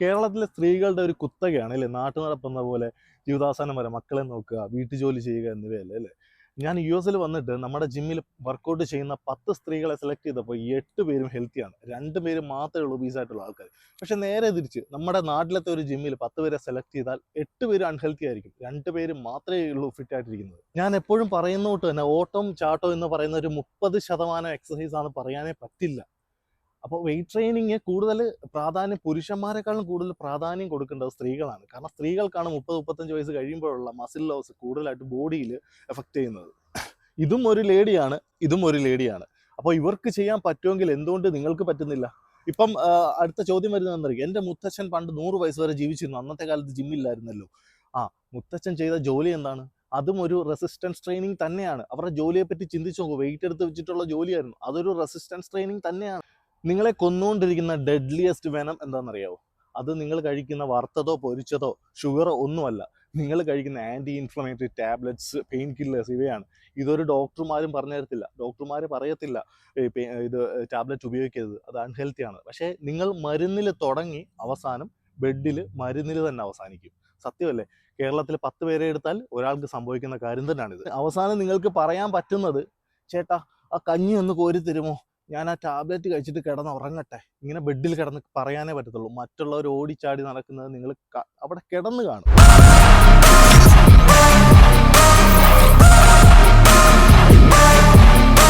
കേരളത്തിലെ സ്ത്രീകളുടെ ഒരു കുത്തകയാണ് അല്ലേ? നാട്ടു നടപ്പുന്ന പോലെ ജീവിതാവസാനം വരെ മക്കളെ നോക്കുക വീട്ടുജോലി ചെയ്യുക എന്നിവയല്ലേ അല്ലേ? ഞാൻ യു എസിൽ വന്നിട്ട് നമ്മുടെ ജിമ്മിൽ വർക്കൗട്ട് ചെയ്യുന്ന പത്ത് സ്ത്രീകളെ സെലക്ട് ചെയ്തപ്പോൾ എട്ട് പേരും ഹെൽത്തിയാണ് രണ്ട് പേര് മാത്രമേ ഉള്ളൂ ആയിട്ടുള്ള ആൾക്കാർ പക്ഷെ നേരെ തിരിച്ച് നമ്മുടെ നാട്ടിലത്തെ ഒരു ജിമ്മിൽ പത്ത് പേരെ സെലക്ട് ചെയ്താൽ എട്ട് പേര് അൺഹെൽത്തി ആയിരിക്കും. രണ്ട് പേര് മാത്രമേ ഉള്ളൂ ഫിറ്റ് ആയിട്ടിരിക്കുന്നത്. ഞാൻ എപ്പോഴും പറയുന്നോട്ട് തന്നെ ഓട്ടം ചാട്ടോ എന്ന് പറയുന്ന ഒരു മുപ്പത് ശതമാനം എക്സസൈസ് ആണ് പറയാനേ പറ്റില്ല. അപ്പോൾ വെയിറ്റ് ട്രെയിനിങ് കൂടുതൽ പ്രാധാന്യം പുരുഷന്മാരെക്കാളും കൂടുതൽ പ്രാധാന്യം കൊടുക്കേണ്ടത് സ്ത്രീകളാണ്. കാരണം സ്ത്രീകൾക്കാണ് മുപ്പത് മുപ്പത്തഞ്ച് വയസ്സ് കഴിയുമ്പോഴുള്ള മസിൽ ലോസ് കൂടുതലായിട്ട് ബോഡിയിൽ എഫക്റ്റ് ചെയ്യുന്നത്. ഇതും ഒരു ലേഡിയാണ് ഇതും ഒരു ലേഡിയാണ് അപ്പോൾ ഇവർക്ക് ചെയ്യാൻ പറ്റുമെങ്കിൽ എന്തുകൊണ്ട് നിങ്ങൾക്ക് പറ്റുന്നില്ല? ഇപ്പം അടുത്ത ചോദ്യം വരുന്നതെന്നറിയാം എന്റെ മുത്തച്ഛൻ പണ്ട് നൂറ് വയസ്സ് വരെ ജീവിച്ചിരുന്നു. അന്നത്തെ കാലത്ത് ജിമ്മില്ലായിരുന്നല്ലോ ആ മുത്തച്ഛൻ ചെയ്ത ജോലി എന്താണ്? അതും ഒരു റെസിസ്റ്റൻസ് ട്രെയിനിങ് തന്നെയാണ്. അവരുടെ ജോലിയെ പറ്റി ചിന്തിച്ചു നോക്കൂ. വെയിറ്റ് എടുത്ത് വെച്ചിട്ടുള്ള ജോലിയായിരുന്നു. അതൊരു റെസിസ്റ്റൻസ് ട്രെയിനിങ് തന്നെയാണ്. നിങ്ങളെ കൊന്നുകൊണ്ടിരിക്കുന്ന ഡെഡ്ലിയസ്റ്റ് വെനം എന്താണെന്നറിയാവോ? അത് നിങ്ങൾ കഴിക്കുന്ന വറുത്തതോ പൊരിച്ചതോ ഷുഗറോ ഒന്നുമല്ല നിങ്ങൾ കഴിക്കുന്ന anti inflammatory tablets pain killers ഇവയാണ്. ഇതൊരു ഡോക്ടർമാരും പറഞ്ഞു തരത്തില്ല. ഡോക്ടർമാർ പറയത്തില്ല ഇത് ടാബ്ലറ്റ് ഉപയോഗിക്കരുത്. അത് അൺഹെൽത്തി ആണ്. പക്ഷേ നിങ്ങൾ മരുന്നിൽ തുടങ്ങി അവസാനം ബെഡിൽ മരുന്നിൽ തന്നെ അവസാനിക്കും. സത്യമല്ലേ? കേരളത്തിൽ പത്ത് പേരെ എടുത്താൽ ഒരാൾക്ക് സംഭവിക്കുന്ന കാര്യം തന്നെയാണിത് അവസാനം നിങ്ങൾക്ക് പറയാൻ പറ്റുന്നത് ചേട്ടാ ആ കഞ്ഞി ഒന്ന് കോരി തരുമോ ഞാൻ ആ ടാബ്ലറ്റ് കഴിച്ചിട്ട് കിടന്ന് ഉറങ്ങട്ടെ. ഇങ്ങനെ ബെഡിൽ കിടന്ന് പറയാനേ പറ്റത്തുള്ളൂ. മറ്റുള്ളവർ ഓടിച്ചാടി നടക്കുന്നത് നിങ്ങൾ അവിടെ കിടന്ന് കാണും.